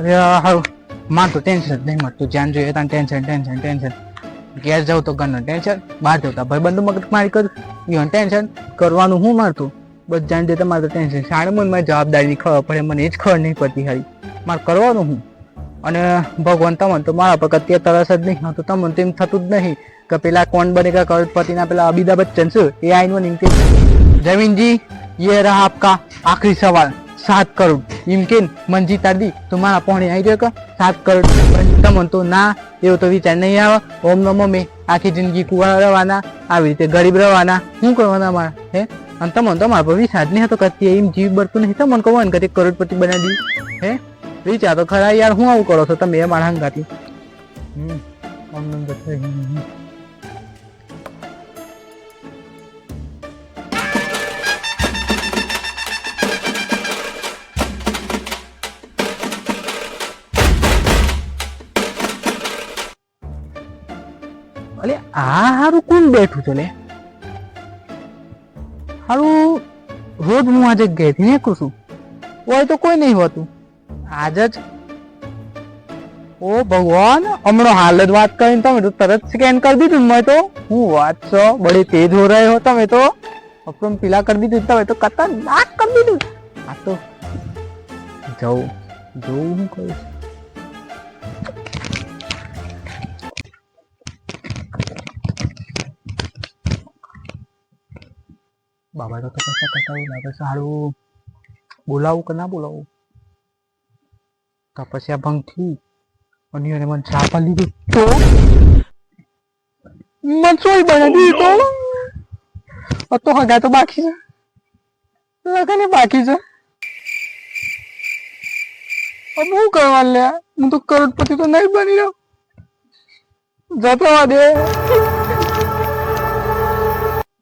અરે હારું માર ટેન્શન નહીં મળતું. જ્યાં જોઈએ ત્યાં ટેન્શન ટેન્શન ટેન્શન ગેસ જાઉં તો ઘરનું ટેન્શન બહાર જવું તો ભાઈબંધુ મગજ મારી કર. ઈવન ટેન્શન કરવાનું હું મારતું? બસ જાણ જતા મારે તો ટેન્શન સાડે મને મારી જવાબદારીની ખબર પડે, મને એ જ ખબર નહીં પડતી હારી. મારે કરવાનું હું? અને ભગવાન તમને તો મારા પર અત્યારે તરસ જ નહીં. હતું તમને તેમ થતું જ નહીં કે પેલા કોણ બનેગા કરોડપતિના પેલા અમિતાભ બચ્ચન છે એ આઈનો નીકળી જમીનજી, યે રહા આપકા આખરી સવાલ. સાત કરોડ. એમ કે મન જીતા દી તો મારા પોણે આવી રહ્યો કે? સાત કરોડ. તમને તો ના, એવો તો વિચાર નહીં આવે. ઓમ નમો મેં, આખી જિંદગી કુવા રહેવાના આવી રીતે ગરીબ રહેવાના શું કરવાના મારા, હે? અને તમને તો મારા પર વિશ્વાસ નહીં હતો કરતી એમ જીવ બળતું નહીં તમને કહો ને કદી કરોડપતિ બનાવી દી, હે? વિચાર તો ખરા યાર, હું આવું કરો છો તમે એ મારા હંગાતી હમ, ઓમ નમ હારું કોણ બેઠું છે લે? હારું, રોજ હું આજે ઘેરથી નીકળું છું. હોય તો કોઈ નહીં હોતું. આજ જ. ઓ ભગવાન, હમણાં હાલ જ વાત કરીને તમે તો તરત સ્કેન કરી દીધું મેં તો. હું વાત છો બડી તેજ હો રહ્યો તમે તો. અપરમ પીલા કરી દીધું તમે તો ખતરનાક કરી દીધું. આ તો જવું, જોવું હું કરું બાબા તો પૈસા કરતા એવું લાગે સારું. બોલાવું કે ના બોલાવું? તપસ્યા ભંગ થઈ અને એને મને લીધું. તો? મન સોય બનાવી દીધી તો? તો હગા તો બાકી છે. લગન બાકી છે. હવે હું કરવા લે હું તો કરોડપતિ તો નહીં બની રહ્યો. જતો દે.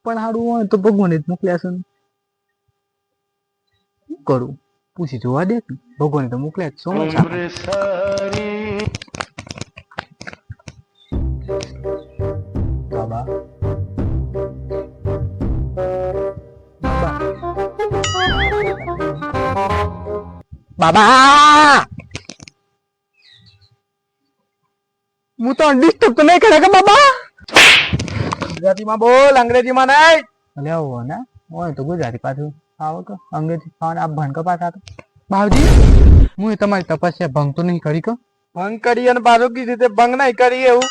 પણ હારું હોય તો ભગવાને જ મોકલ્યા છે ને. શું કરું પૂછી જોવા દે કે ભગવાને તો મોકલ્યા જ છો બાબા બાબા હું તો ડિસ્ટર્બ તો નહીં કરે કે બાબા ગુજરાતીમાં બોલ, અંગ્રેજીમાં નહીં. અલે આવો ને, હોય તો ગુજરાતી પાછું. આવો કે અંગ્રેજી ખાવાનું, આ ભણ પાછા તો. બાવજી, હું તમારી તપસ્યા ભંગ તો નહીં કરી કે. ભંગ કરી અને પાછું કીધી રીતે ભંગ નહીં કરી એવું.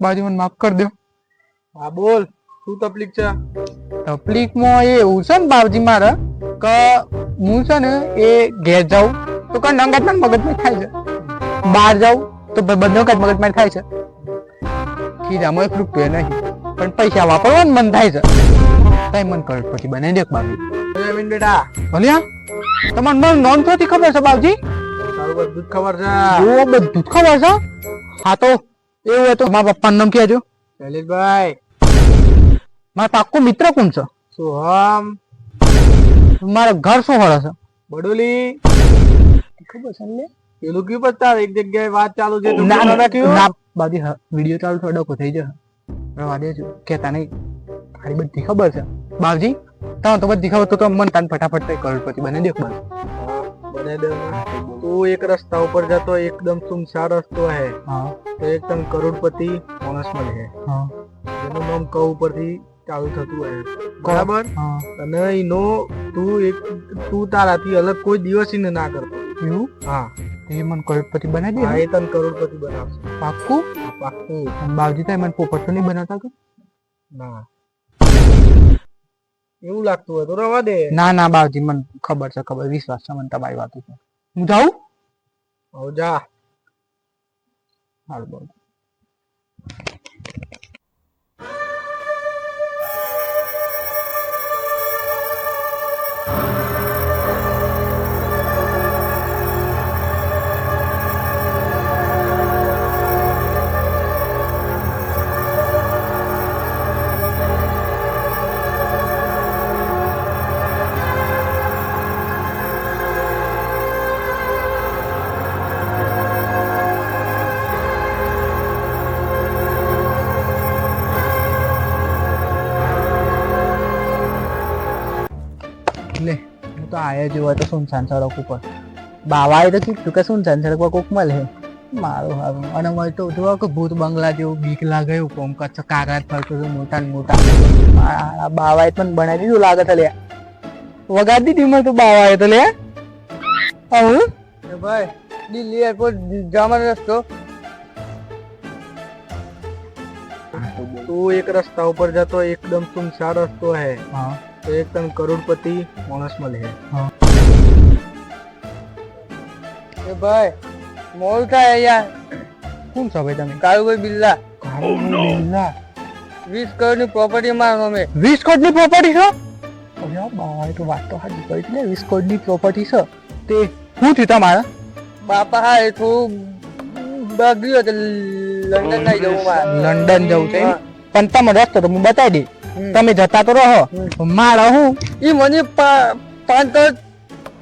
બાવજી, મને માફ કરી દો. હા, બોલ, શું તકલીફ છે? તકલીફમાં એવું છે ને બાવજી મારે, કે હું છે ને એ ઘેર જાઉં તો કઈ નંગત મગજમાં થાય છે. બહાર જાઉં તો બધો કઈ મગજમાં થાય છે. ખીરામાં એક રૂપિયો નહીં. પણ પૈસા વાપરવાનું મન થાય છે. તઈ મન કરોડપતિ બનાવી દેખ બાબુ જમીન બેટા. ભલ્યા તમારે નોન નોન થોડી ખબર છે તારું બધું ખબર છે. ઓ બધું ખબર છે? હા તો એવું હોય તો મારા પપ્પાનું નામ કહેજો. શૈલેષભાઈ મારા પાક્કો મિત્ર કોણ છે? સોહમ. મારા ઘર શું હળે છે? બડોલી. ખબર છે ને પેલું કયું પત્તા? એક જગ્યાએ વાત ચાલુ છે ના ના બાદી વીડિયો ચાલુ થોડો ડકો થઈ જશે. રવા દેજો કેતા નહીં. તારી બધી ખબર છે. બાવજી તમે તો બધી ખબર તો તો મન તાન ફટાફટ થઈ કરોડપતિ બને દેખ બસ બને દે તું એક રસ્તા ઉપર જતો એકદમ સુમસાર રસ્તો હે. હા. તો એકદમ કરોડપતિ માણસ મળે હા. એનું નામ ક ઉપરથી ચાલુ થતું હોય. બરાબર? હા. અને એનો તું એક તું તારાથી અલગ કોઈ દિવસ એને ના કરતો. એવું? હા. એ મને કરોડપતિ બનાવી હા દે એ તને કરોડપતિ બનાવશે. પાક્કું? પાક્કું. બાવજી તો મને પોપટ નહીં બનાવતા કે? ના. એવું લાગતું હોય તો રવા દે. ના ના બાવજી મને ખબર છે ખબર વિશ્વાસ છે મને તમારી વાત ઉપર હું જાઉં? હવે જા. હાલ બાવજી. આયા જેવો હતો સુનસાન સડક ઉપર બાવાએ તો કીધું કે સુનસાન સડક પર કોક મળે મારું હારું અને મને તો જોવા કે ભૂત બંગલા જેવું બીક લાગે એવું કોમ કચ્છ કાગળ ફરતો હતો મોટા ને મોટા બાવાએ પણ બનાવી દીધું લાગે તો લે વગાડી દીધી મને તો બાવાએ તો લે હું ભાઈ દિલ્હી એરપોર્ટ જવાનો રસ્તો તું એક રસ્તા ઉપર જતો એકદમ સુમસાર રસ્તો હે હા તો એક તને કરોડપતિ માણસ મળે એ ભાઈ મોલ થાય અહીંયા. કોણ છો ભાઈ તમે? કાળુભાઈ બિલ્લા કાળુભાઈ બિરલા. વીસ કરોડની પ્રોપર્ટી માં અમે. વીસ કોટની પ્રોપર્ટી છો? અરે તો વાત તો હાજી કરી એટલે વીસ કોટની પ્રોપર્ટી છે. તે શું થયું તમારા? બાપા હા એ થોડું બગડ્યું લંડન ના જવું મારે. લંડન જવું છે પણ તમે રસ્તો તો હું બતાવી દઈ. હમ. તમે જતા તો રહો. મારે હું? ઈ મને પાંચ કરોડ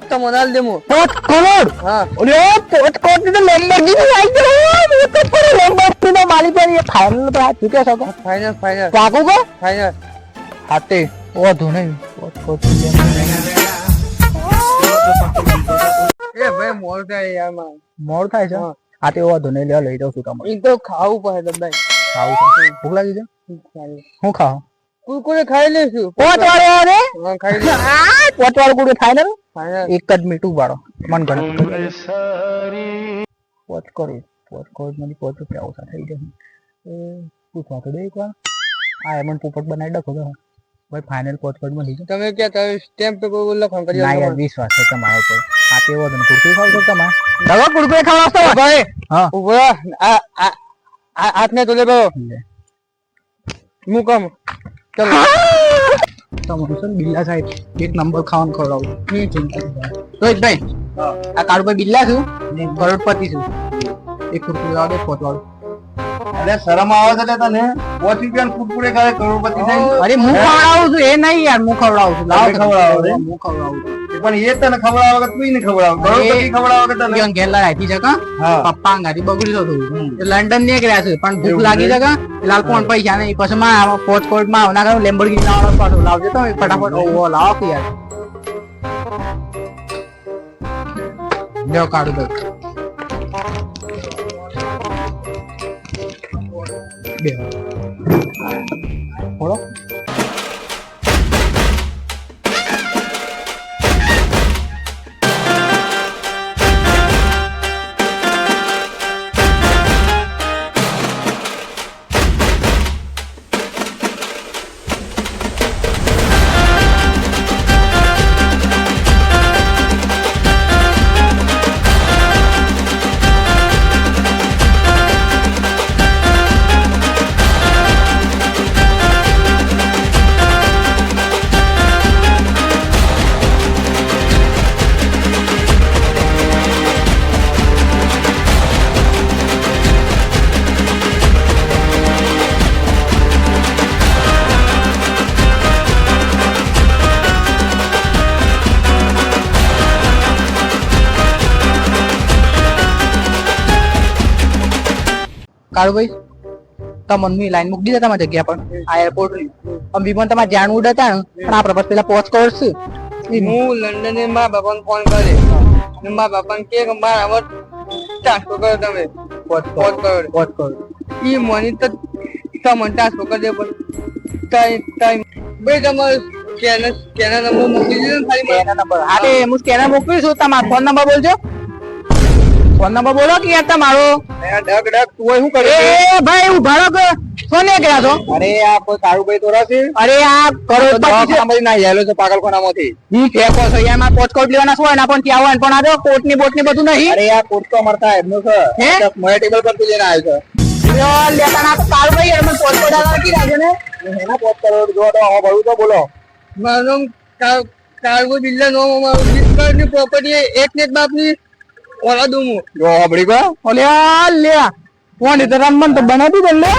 તમને આલ દે પાંચ કરોડ? હા. અરે પાંચ કરોડ તો લેમ્બોર્ગિની આવી ગઈ એ તો પૂરી લેમ્બોર્ગિની નો માલિક છે. ફાઇનલ પર હાથ ચૂક્યો ફાઇનલ ફાઇનલ પાકું કે ફાઇનલ હાથે વધુ નહીં. પાંચ કરોડ એ ભાઈ મોલ થાય યારમાં મોડ થાય છે. હા. તે વધુ નહીં. લે લઈ જાઉં છું તમારે. તો ખાવું પડે તમને ખાવું ભૂખ લાગી છે? હું ખાવ કુરકુરે ખાઈ લેશું પાંચ વાળો આવે? હા ખાઈ વાળો કુડું થાય ને? એક જ મીઠું વાળો મન ગણ પોચ કરોડ પોચ કરોડ મને પોચ રૂપિયા ઓછા થઈ જશે. એ પૂછવા તો દે આ એમન પોપટ બનાવી ડખો તો. ભાઈ ફાઇનલ પોચ કરોડમાં લીધું તમે ક્યાં તમે સ્ટેમ્પ પેપર લખણ કરી ના યાર વિશ્વાસ છે તમારો પર આ કેવો દન કુરકુરે ખાવ તો તમારે દવા કુરકુરે ખાવા ભાઈ! હા. ઊભો. આ આ આ હાથને તો લે. બરો મુકમ. ચલો તમારું છે બિલ્લા સાહેબ એક નંબર ખાવાનું ખવડાવું નહીં ચિંતા રોહિતભાઈ આ કાળુભાઈ બિલ્લા છું કરોડપતિ છું એક રૂપિયા દે પોચ વાળું અરે શરમ આવે છે તને? પાંચ રૂપિયા કુરકુરે ખાય કરોડપતિ થઈ અરે હું ખવડાવું છું? એ નહીં યાર હું ખવડાવું છું. લાવ ખવડાવો રે હું ખવડાવું છું. પણ એ તને ખવડાવે કે તું ને ખવડાવે. કરોડપતિ ખવડાવે કે તને. ઘેર લાયતી છે પપ્પા અંગાથી બગડી હતું. લંડન નીકળ્યા છે પણ ભૂખ લાગી જકા લાલ કોણ પૈસા નહીં. પછી માં પોચ કોટમાં આવના કરું લેમ્બોર્ગિની લાવવાનો પાછો લાવજો તો ફટાફટ. ઓવો લાવો યાર. લ્યો કાઢું ભાઈ બે બોલો કાળુભાઈ તમને મમ્મી લાઈન મૂકી દીધા તમારી જગ્યા પર આ એરપોર્ટની. વિમાન તમારે જાણવું હતા પણ આપણે બસ પેલા પહોંચ કરશે. હું લંડન ને મારા બાપાને ફોન કરે ને મારા બાપાને કે મારા આમાં ટ્રાન્સફર કરો તમે. પહોંચ ફોન કરો. પહોંચ કરો. ઈ મને તો તમને ટ્રાન્સફર કરી દે પણ ટાઈમ ટાઈમ ભાઈ તમારો સ્કેનર સ્કેનર નંબર મોકલી દીધો ને ખાલી સ્કેનર નંબર હા તે હું સ્કેનર મોકલું છું તમારો ફોન નંબર બોલજો. ફોન નંબર બોલો કે યાર તમારો? ડગ ડગ તું શું કરે એ ભાઈ ઊભા રહો કે સોને ગયા છો અરે આ કોઈ કાળુભાઈ તો રહેશે અરે આ કરોડપતિ છે. ના હેલો છે પાગલખાનામાંથી. હું ફેંકો છો યારમાં પોચ કોટ લેવાના છો એના પણ ત્યાં હોય ને પણ આ જો કોટની બોટની બધું નહીં. અરે આ કોટ તો મરતા એમનો છે. હે? મને ટેબલ પરથી લઈને આવ્યો યાર, લેતા ના તો કાલ ભાઈ એમને પોચ કોટ આલા કી ને? એના પોત કરોડ જો તો હવે ભરું તો બોલો. મારું નામ બિલ્લા નો મારું ની પ્રોપર્ટી એક ને એક બાપની ઓલા દુમુ. ગોબડી કો ઓલે આ લે. કોણ તો રમન તો બનાવી દે લે.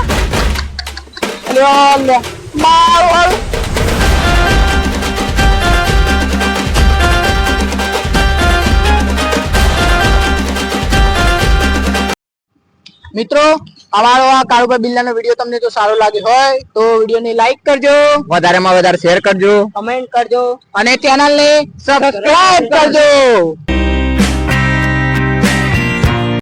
આ લે. મારો. મિત્રો અમારો આ કાળુભાઈ બિલ્લાનો વીડિયો તમને જો સારો લાગ્યો હોય તો વિડીયોને લાઈક કરજો. વધારેમાં વધારે શેર કરજો. કમેન્ટ કરજો. અને ચેનલને સબસ્ક્રાઇબ કરજો.